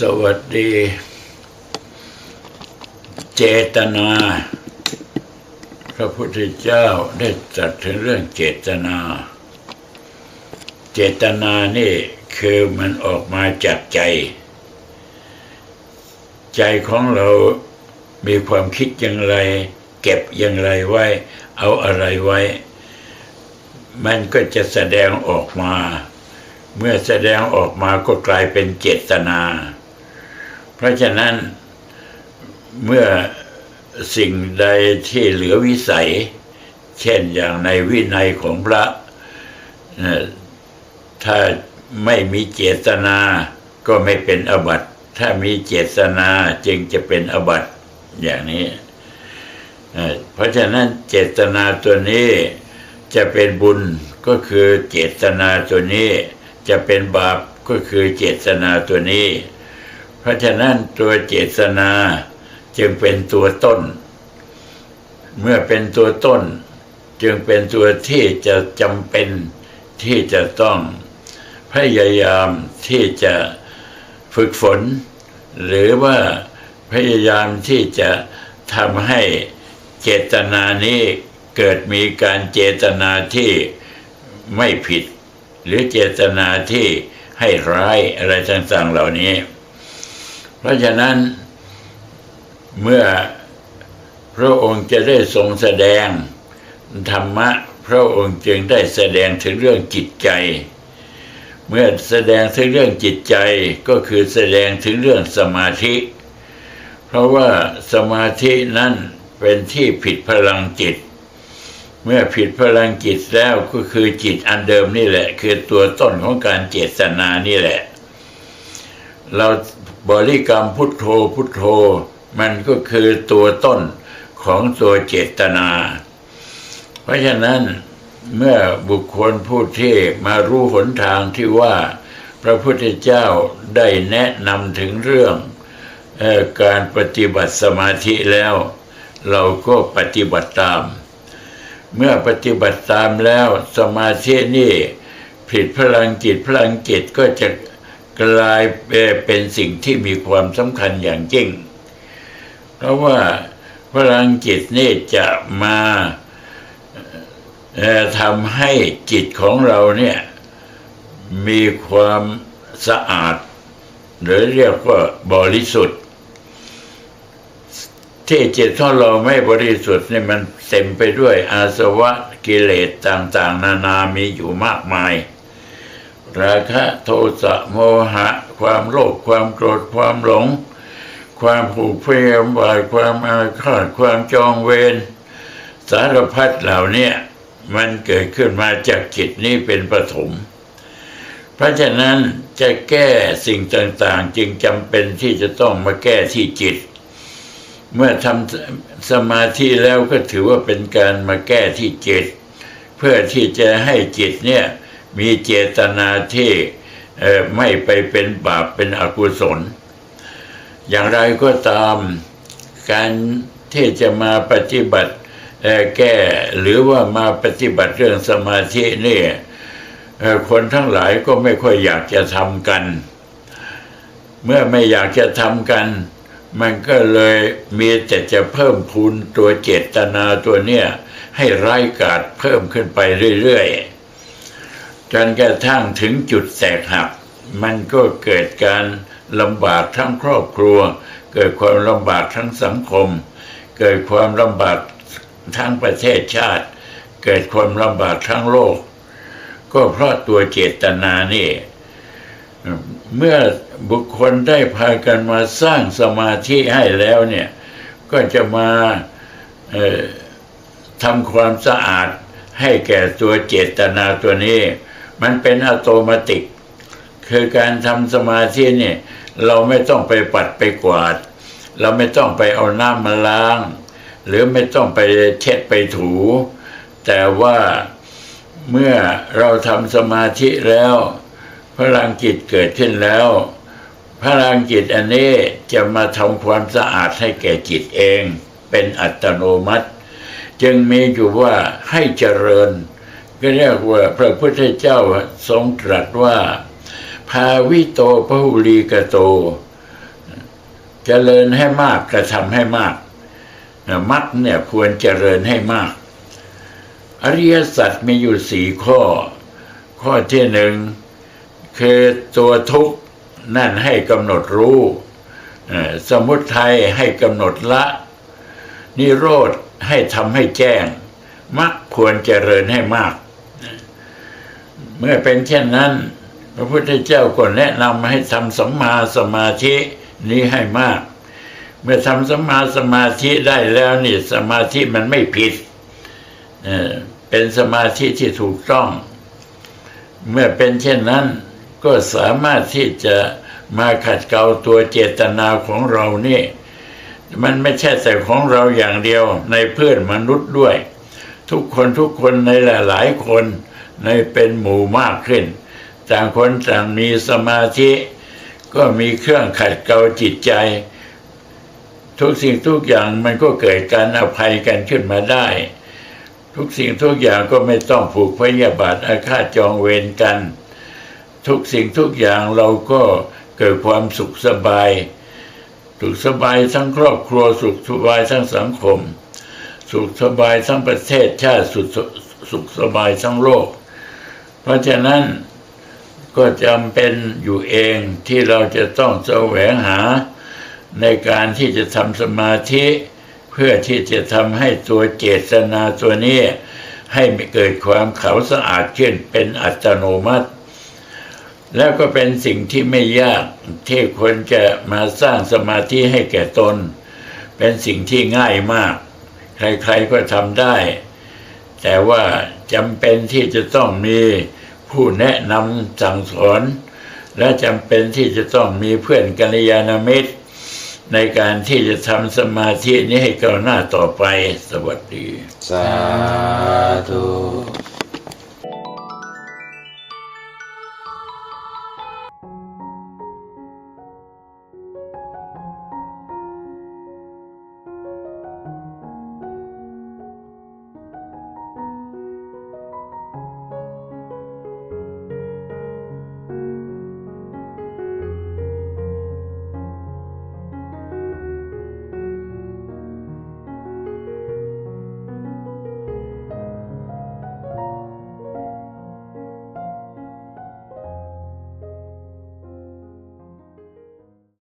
สวัสดี เจตนา พระพุทธเจ้าได้ตรัสถึงเรื่องเจตนา เจตนานี่คือมันออกมาจากใจ ใจของเรามีความคิดอย่างไร เก็บอย่างไรไว้ เอาอะไรไว้ มันก็จะแสดงออกมา เมื่อแสดงออกมาก็กลายเป็นเจตนา เพราะฉะนั้นเมื่อสิ่งใดที่เหลือวิสัย เช่นอย่างในวินัยของพระ ถ้าไม่มีเจตนาก็ไม่เป็นอบัติถ้ามีเจตนาจึงจะเป็นอบัติอย่างนี้เพราะฉะนั้นเจตนาตัวนี้จะเป็นบุญก็คือเจตนาตัวนี้ จะเป็นบาปก็คือเจตนาตัวนี้ เพราะฉะนั้นตัวเจตนาจึงเป็นตัวต้น เมื่อเป็นตัวต้น จึงเป็นตัวที่จะจำเป็นที่จะต้องพยายามที่จะฝึกฝน หรือว่าพยายามที่จะทำให้เจตนานี้เกิดมีการเจตนาที่ไม่ผิด หรือเจตนาที่ให้ร้ายอะไรต่างๆเหล่านี้ เพราะฉะนั้นเมื่อพระองค์จะได้ทรงแสดงธรรมะ พระองค์จึงได้แสดงถึงเรื่องจิตใจ เมื่อแสดงถึงเรื่องจิตใจก็คือแสดงถึงเรื่องสมาธิ เพราะว่าสมาธินั้นเป็นที่ผิดพลังจิต เมื่อผิดพลังจิตแล้วก็คือจิตอันเดิมนี่แหละ คือตัวต้นของการเจตนานี่แหละ เรา บริกรรมพุทโธพุทโธ มันก็คือตัวต้นของตัวเจตนา เพราะฉะนั้นเมื่อบุคคลผู้ที่มารู้หนทางที่ว่าพระพุทธเจ้าได้แนะนำถึงเรื่องออการปฏิบัติสมาธิแล้ว เราก็ปฏิบัติตาม เมื่อปฏิบัติตามแล้วสมาธินี่ผิดพลังจิตพลังจิตก็จะ กลายเป็นสิ่งที่มีความสำคัญอย่างยิ่ง เพราะว่าพลังจิตนี่จะมาทำให้จิตของเราเนี่ยมีความสะอาด หรือเรียกว่าบริสุทธิ์ ที่จิตของเราไม่บริสุทธิ์เนี่ยมันเต็มไปด้วยอาสวะกิเลสต่าง ๆ นานามีอยู่มากมาย ราคะโทสะโมหะ ความโลภความโกรธความหลง ความผูกเพยมบายความอาฆาตความจองเวรสารพัดเหล่านี้มันเกิดขึ้นมาจากจิตนี้เป็นปฐมเพราะฉะนั้นจะแก้สิ่งต่างๆ จึงจำเป็นที่จะต้องมาแก้ที่จิต เมื่อทำสมาธิแล้วก็ถือว่าเป็นการมาแก้ที่จิต เพื่อที่จะให้จิตเนี่ย มีเจตนาที่ไม่ไปเป็นบาปเป็นอกุศล อย่างไรก็ตามการที่จะมาปฏิบัติแก้หรือว่ามาปฏิบัติเรื่องสมาธินี่คนทั้งหลายก็ไม่ค่อยอยากจะทำกัน เมื่อไม่อยากจะทำกัน มันก็เลยมีแต่จะเพิ่มพูนตัวเจตนาตัวเนี้ยให้ร้ายกาจเพิ่มขึ้นไปเรื่อยๆ จนกระทั่งถึงจุดแตกหัก มันก็เกิดการลำบากทั้งครอบครัว เกิดความลำบากทั้งสังคม เกิดความลำบากทั้งประเทศชาติ เกิดความลำบากทั้งโลก ก็เพราะตัวเจตนานี่ เมื่อบุคคลได้พากันมาสร้างสมาธิให้แล้วเนี่ย ก็จะมาทำความสะอาดให้แก่ตัวเจตนาตัวนี้ มันเป็นอัตโนมัติ คือการทำสมาธิเนี่ยเราไม่ต้องไปปัดไปกวาด เราไม่ต้องไปเอาน้ำมาล้าง หรือไม่ต้องไปเช็ดไปถู แต่ว่าเมื่อเราทำสมาธิแล้ว พลังจิตเกิดขึ้นแล้ว พลังจิตอันนี้จะมาทำความสะอาดให้แก่จิตเอง เป็นอัตโนมัติ จึงมีอยู่ว่าให้เจริญ ก็เรียกว่าพระพุทธเจ้าทรงตรัสว่าภาวิโตพหุลีกโตเจริญให้มากกระทำให้มาก มักเนี่ยควรเจริญให้มาก อริยสัจมีอยู่สี่ข้อ ข้อที่หนึ่งคือตัวทุกข์นั่นให้กำหนดรู้ สมุทัยให้กำหนดละ นิโรธให้ทำให้แจ้ง มักควรเจริญให้มาก เมื่อเป็นเช่นนั้น พระพุทธเจ้าก็แนะนำให้ทำสัมมาสมาธินี้ให้มาก เมื่อทำสัมมาสมาธิได้แล้วนี่สมาธิมันไม่ผิดเป็นสมาธิที่ถูกต้อง เมื่อเป็นเช่นนั้นก็สามารถที่จะมาขัดเกลาตัวเจตนาของเรานี่ มันไม่ใช่แต่ของเราอย่างเดียวในเพื่อนมนุษย์ด้วย ทุกคนทุกคนในหลาย ๆ คน ในเป็นหมู่มากขึ้น ต่างคนต่างมีสมาธิ ก็มีเครื่องขัดเกลาจิตใจ ทุกสิ่งทุกอย่างมันก็เกิดการอภัยกันขึ้นมาได้ ทุกสิ่งทุกอย่างก็ไม่ต้องผูกพยาบาทอาฆาตจองเวรกัน ทุกสิ่งทุกอย่างเราก็เกิดความสุขสบาย สุขสบายทั้งครอบครัวสุขสบายทั้งสังคม สุขสบายทั้งประเทศชาติสุขสุขสบายทั้งโลก เพราะฉะนั้นก็จำเป็นอยู่เองที่เราจะต้องแสวงหา ในการที่จะทำสมาธิ เพื่อที่จะทำให้ตัวเจตนาตัวนี้ ให้เกิดความขาวสะอาดขึ้นเป็นอัตโนมัติ แล้วก็เป็นสิ่งที่ไม่ยากที่คนจะมาสร้างสมาธิให้แก่ตน เป็นสิ่งที่ง่ายมาก ใครๆก็ทำได้ แต่ว่าจำเป็นที่จะต้องมี ผู้แนะนำสั่งสอน และจำเป็นที่จะต้องมีเพื่อนกัลยาณมิตร ในการที่จะทำสมาธินี้ให้ก้าวหน้าต่อไป สวัสดี สาธุ